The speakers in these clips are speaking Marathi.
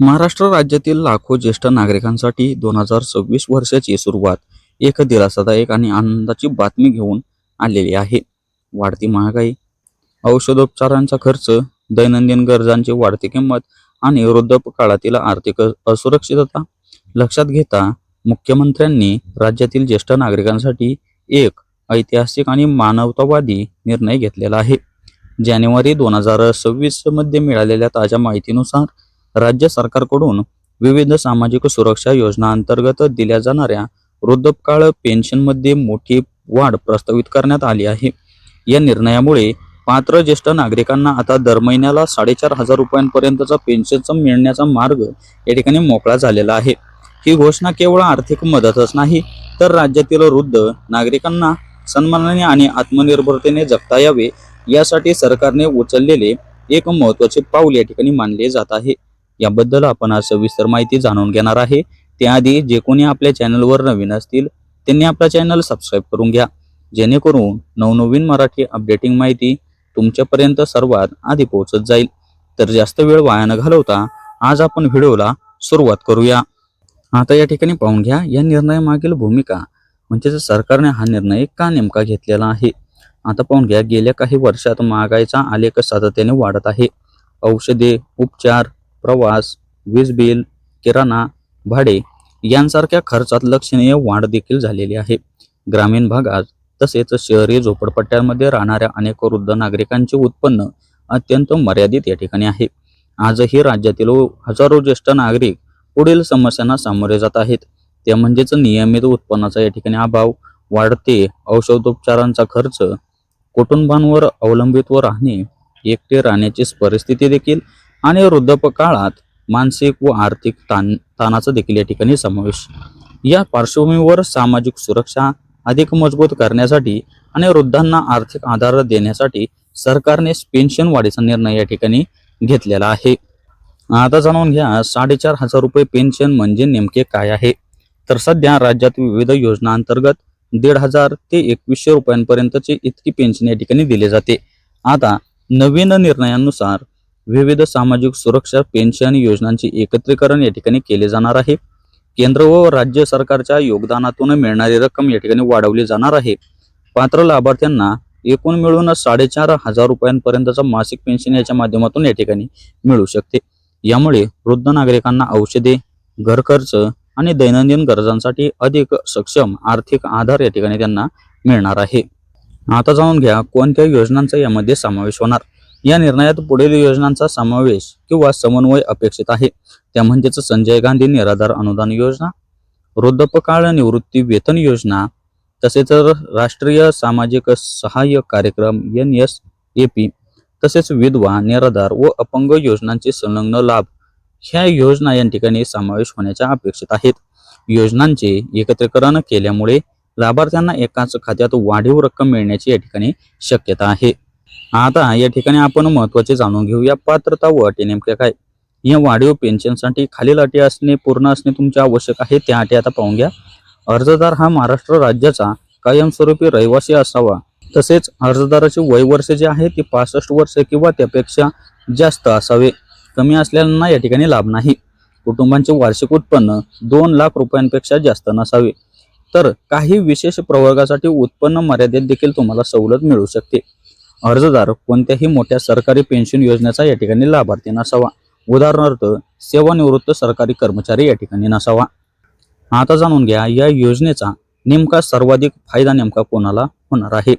महाराष्ट्र राज्यातील लाखो ज्येष्ठ नागरिकांसाठी दोन हजार सव्वीस वर्षाची सुरुवात एक दिलासादायक आणि आनंदाची बातमी घेऊन आलेली आहे. वाढती महागाई औषधोपचारांचा खर्च दैनंदिन गरजांची वाढती किंमत आणि वृद्धपकाळातील आर्थिक असुरक्षितता लक्षात घेता मुख्यमंत्र्यांनी राज्यातील ज्येष्ठ नागरिकांसाठी एक ऐतिहासिक आणि मानवतावादी निर्णय घेतलेला आहे. जानेवारी दोन हजार सव्वीसमध्ये मिळालेल्या ताज्या माहितीनुसार राज्य सरकारकडून विविध सामाजिक सुरक्षा योजना अंतर्गत दिल्या जाणाऱ्या वृद्धकाळ पेन्शनमध्ये मोठी वाढ प्रस्तावित करण्यात आली आहे. या निर्णयामुळे पात्र ज्येष्ठ नागरिकांना आता दर महिन्याला साडेचार हजार रुपयांपर्यंतचा पेन्शनचा मिळण्याचा मार्ग या ठिकाणी मोकळा झालेला आहे. ही घोषणा केवळ आर्थिक मदतच नाही तर राज्यातील वृद्ध नागरिकांना सन्मानाने आणि आत्मनिर्भरतेने जगता यावे यासाठी सरकारने उचललेले एक महत्त्वाचे पाऊल या ठिकाणी मानले जात आहे. याबद्दल आपण आज सविस्तर माहिती जाणून घेणार आहे. त्याआधी जे कोणी आपल्या चॅनलवर नवीन असतील त्यांनी आपला चॅनल सबस्क्राईब करून घ्या. जेणेकरून नवनवीन मराठी अपडेटिंग माहिती तुमच्यापर्यंत सर्वात आधी पोहोचत जाईल. तर जास्त वेळ वाया न घालवता आज आपण व्हिडिओला सुरुवात करूया. आता या ठिकाणी पाहून घ्या या निर्णयामागील भूमिका म्हणजेच सरकारने हा निर्णय का नेमका घेतलेला आहे? आता पाहून घ्या गेल्या काही वर्षात महागाईचा आलेख सातत्याने वाढत आहे. औषधे उपचार प्रवास वीज बिल किराणा भाडे यांसारख्या खर्चात लक्षणीय वाढ देखील झालेली आहे. ग्रामीण भागात तसेच शहरी झोपडपट्ट्यांमध्ये राहणाऱ्या अनेक वृद्ध नागरिकांचे उत्पन्न अत्यंत मर्यादित या ठिकाणी आहे. आजही राज्यातील हजारो ज्येष्ठ नागरिक पुढील समस्यांना सामोरे जात आहेत. ते म्हणजेच नियमित उत्पन्नाचा या ठिकाणी अभाव वाढते औषधोपचारांचा खर्च कुटुंबांवर अवलंबित्व राहणे एकटे राहण्याची परिस्थिती देखील आणि वृद्धपकाळात मानसिक व आर्थिक ताण ताणाचा देखील या ठिकाणी समावेश या पार्श्वभूमीवर सामाजिक सुरक्षा अधिक मजबूत करण्यासाठी आणि वृद्धांना आर्थिक आधार देण्यासाठी सरकारने पेन्शन वाढीचा निर्णय या ठिकाणी घेतलेला आहे. आता जाणून घ्या साडेचार हजार रुपये पेन्शन म्हणजे नेमके काय आहे? तर सध्या राज्यात विविध योजना अंतर्गत दीड हजार ते एकवीसशे रुपयांपर्यंतचे इतकी पेन्शन या ठिकाणी दिले जाते. आता नवीन निर्णयानुसार विविध सामाजिक सुरक्षा पेन्शन योजनांचे एकत्रीकरण या ठिकाणी केले जाणार आहे. केंद्र व राज्य सरकारच्या योगदानातून मिळणारी रक्कम या ठिकाणी वाढवली जाणार आहे. पात्र लाभार्थ्यांना एकूण मिळून साडेचार हजार रुपयांपर्यंतचा मासिक पेन्शन याच्या माध्यमातून या ठिकाणी मिळू शकते. यामुळे वृद्ध नागरिकांना औषधे घरखर्च आणि दैनंदिन गरजांसाठी अधिक सक्षम आर्थिक आधार या ठिकाणी त्यांना मिळणार आहे. आता जाणून घ्या कोणत्या योजनांचा यामध्ये समावेश होणार? या निर्णयात पुढील योजनांचा समावेश किंवा समन्वय अपेक्षित आहे. त्या म्हणजेच संजय गांधी निराधार अनुदान योजना वृद्धपकाळ निवृत्ती वेतन योजना तसेच राष्ट्रीय सामाजिक सहाय्य कार्यक्रम एन एस ए पी तसेच विधवा निराधार व अपंग योजनांचे संलग्न लाभ ह्या योजना या ठिकाणी समावेश होण्याच्या अपेक्षित आहेत. योजनांचे एकत्रीकरण केल्यामुळे लाभार्थ्यांना एकाच खात्यात वाढीव रक्कम मिळण्याची या ठिकाणी शक्यता आहे. आता या ठिकाणी आपण महत्त्वाचे जाणून घेऊया पात्रता व अटी नेमक्या काय? या वाढीव पेन्शनसाठी खालील अटी असणे पूर्ण असणे तुमचे आवश्यक आहे त्या अटी आता पाहून घ्या. अर्जदार हा महाराष्ट्र राज्याचा कायमस्वरूपी रहिवासी असावा. तसेच अर्जदाराचे वय वर्ष जे आहे ते पासष्ट वर्ष किंवा त्यापेक्षा जास्त असावे. कमी असलेल्यांना या ठिकाणी लाभ नाही. कुटुंबांचे वार्षिक उत्पन्न दोन लाख रुपयांपेक्षा जास्त नसावे. तर काही विशेष प्रवर्गासाठी उत्पन्न मर्यादेत देखील तुम्हाला सवलत मिळू शकते. अर्जदार कोणत्याही मोठ्या सरकारी पेन्शन योजनेचा या ठिकाणी लाभार्थी नसावा. उदाहरणार्थ सेवानिवृत्त सरकारी कर्मचारी या ठिकाणी नसावा. आता जाणून घ्या या योजनेचा नेमका सर्वाधिक फायदा नेमका कोणाला होणार आहे?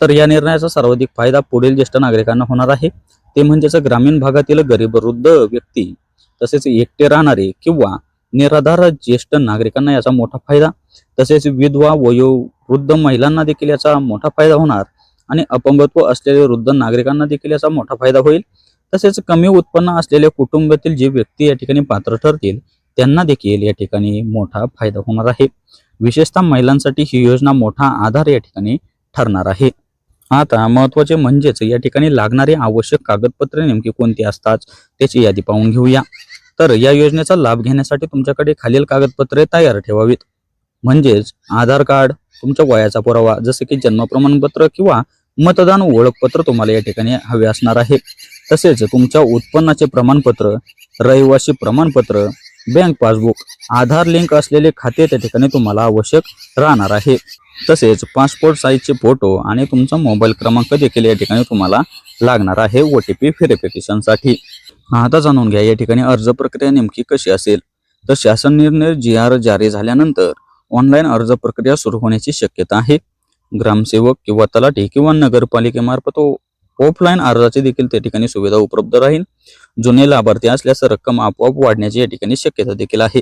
तर या निर्णयाचा सर्वाधिक फायदा पुढील ज्येष्ठ नागरिकांना होणार आहे. ते म्हणजेच ग्रामीण भागातील गरीब वृद्ध व्यक्ती तसेच एकटे राहणारे किंवा निराधार ज्येष्ठ नागरिकांना याचा मोठा फायदा. तसेच विधवा वयोवृद्ध महिलांना देखील याचा मोठा फायदा होणार. आणि अपंगत्व असलेले वृद्ध नागरिकांना देखील याचा मोठा फायदा होईल. तसेच कमी उत्पन्न असलेल्या कुटुंबातील जे व्यक्ती या ठिकाणी पात्र ठरतील त्यांना देखील या ठिकाणी मोठा फायदा होणार आहे. विशेषतः महिलांसाठी ही योजना मोठा आधार या ठिकाणी ठरणार आहे. आता महत्त्वाचे म्हणजेच या ठिकाणी लागणारी आवश्यक कागदपत्रे नेमकी कोणती असतात त्याची यादी पाहून घेऊया. तर या योजनेचा लाभ घेण्यासाठी तुमच्याकडे खालील कागदपत्रे तयार ठेवावीत. म्हणजेच आधार कार्ड तुमच्या वयाचा पुरावा जसे की जन्म प्रमाणपत्र किंवा मतदान ओळखपत्र तुम्हाला या ठिकाणी हवे असणार आहे. तसेच तुमच्या उत्पन्नाचे प्रमाणपत्र रहिवासी प्रमाणपत्र बँक पासबुक आधार लिंक असलेले खाते त्या ठिकाणी तुम्हाला आवश्यक राहणार आहे. तसेच पासपोर्ट साईजचे फोटो आणि तुमचा मोबाईल क्रमांक देखील या ठिकाणी तुम्हाला लागणार आहे ओ टी पी व्हेरिफिकेशनसाठी. आता जाणून घ्या या ठिकाणी अर्ज प्रक्रिया नेमकी कशी असेल? तर शासन निर्णय जी आर जारी झाल्यानंतर ऑनलाईन अर्ज प्रक्रिया सुरू होण्याची शक्यता आहे. ग्रामसेवक किंवा तलाठी किंवा नगरपालिकेमार्फत ऑफलाईन अर्जाची देखील त्या ठिकाणी सुविधा उपलब्ध राहील. जुने लाभार्थी असल्यास रक्कम आपोआप वाढण्याची या ठिकाणी शक्यता देखील आहे.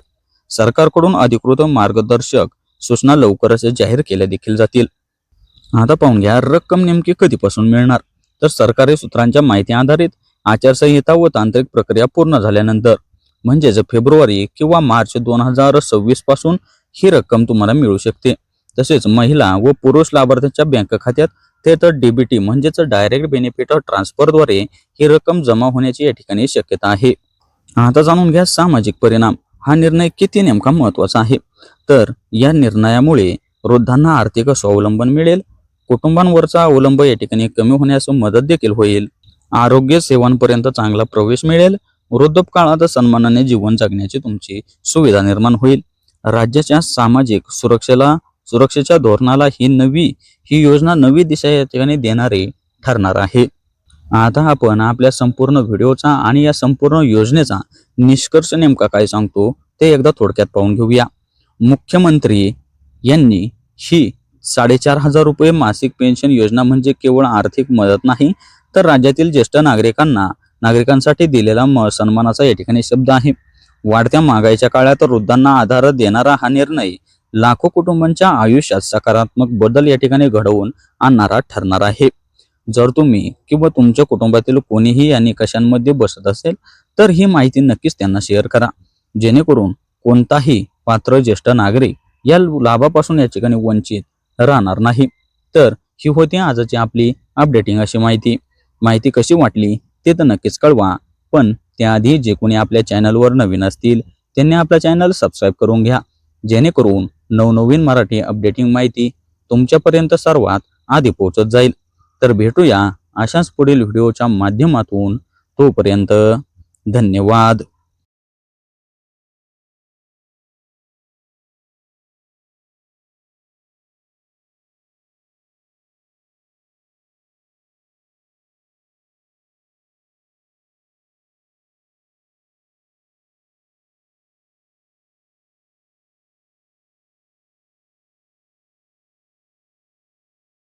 सरकारकडून अधिकृत मार्गदर्शक सूचना लवकरच जाहीर केल्या देखील जातील. आता पाहून घ्या रक्कम नेमकी कधीपासून मिळणार? तर सरकारी सूत्रांच्या माहिती आधारित आचारसंहिता व तांत्रिक प्रक्रिया पूर्ण झाल्यानंतर म्हणजेच फेब्रुवारी किंवा मार्च दोन हजार सव्वीसपासून ही रक्कम तुम्हाला मिळू शकते. तसेच महिला व पुरुष लाभार्थ्यांच्या बँक खात्यात थेट डीबीटी म्हणजेच डायरेक्ट बेनिफिट ट्रान्सफरद्वारे ही रक्कम जमा होण्याची या ठिकाणी शक्यता आहे. आता जाणून घ्या सामाजिक परिणाम. हा निर्णय किती नेमका महत्त्वाचा आहे? तर या निर्णयामुळे वृद्धांना आर्थिक स्वावलंबन मिळेल. कुटुंबांवरचा अवलंब या ठिकाणी कमी होण्यास मदत देखील होईल. आरोग्य सेवांपर्यंत चांगला प्रवेश मिळेल. वृद्धकाळात सन्मानाने जीवन जगण्याची तुमची सुविधा निर्माण होईल. राज्याच्या सामाजिक सुरक्षेला सुरक्षेच्या धोरणाला ही नवी ही योजना नवी दिशा या ठिकाणी देणारी ठरणार आहे. आता आपण आपल्या संपूर्ण व्हिडिओचा आणि या संपूर्ण योजनेचा निष्कर्ष नेमका काय सांगतो ते एकदा थोडक्यात पाहून घेऊया. मुख्यमंत्री यांनी ही साडेचार हजार रुपये मासिक पेन्शन योजना म्हणजे केवळ आर्थिक मदत नाही तर राज्यातील ज्येष्ठ नागरिकांना नागरिकांसाठी दिलेला म सन्मानाचा या ठिकाणी शब्द आहे. वाढत्या महागाईच्या काळात वृद्धांना आधार देणारा हा निर्णय लाखो कुटुंबांच्या आयुष्यात सकारात्मक बदल या ठिकाणी घडवून आणणारा ठरणार आहे. जर तुम्ही किंवा तुमच्या कुटुंबातील कोणीही या निकषांमध्ये बसत असेल तर ही माहिती नक्कीच त्यांना शेअर करा. जेणेकरून कोणताही पात्र ज्येष्ठ नागरिक या लाभापासून या ठिकाणी वंचित राहणार नाही. तर ही होती आजची आपली अपडेटिंग अशी माहिती. माहिती कशी वाटली ते तर नक्कीच कळवा. पण त्याआधी जे कोणी आपल्या चॅनलवर नवीन असतील त्यांनी आपला चॅनल सबस्क्राईब करून घ्या. जेणेकरून नवनवीन मराठी अपडेटिंग माहिती तुमच्यापर्यंत सर्वात आधी पोहोचत जाईल. तर भेटूया अशाच पुढील व्हिडिओच्या माध्यमातून. तोपर्यंत धन्यवाद.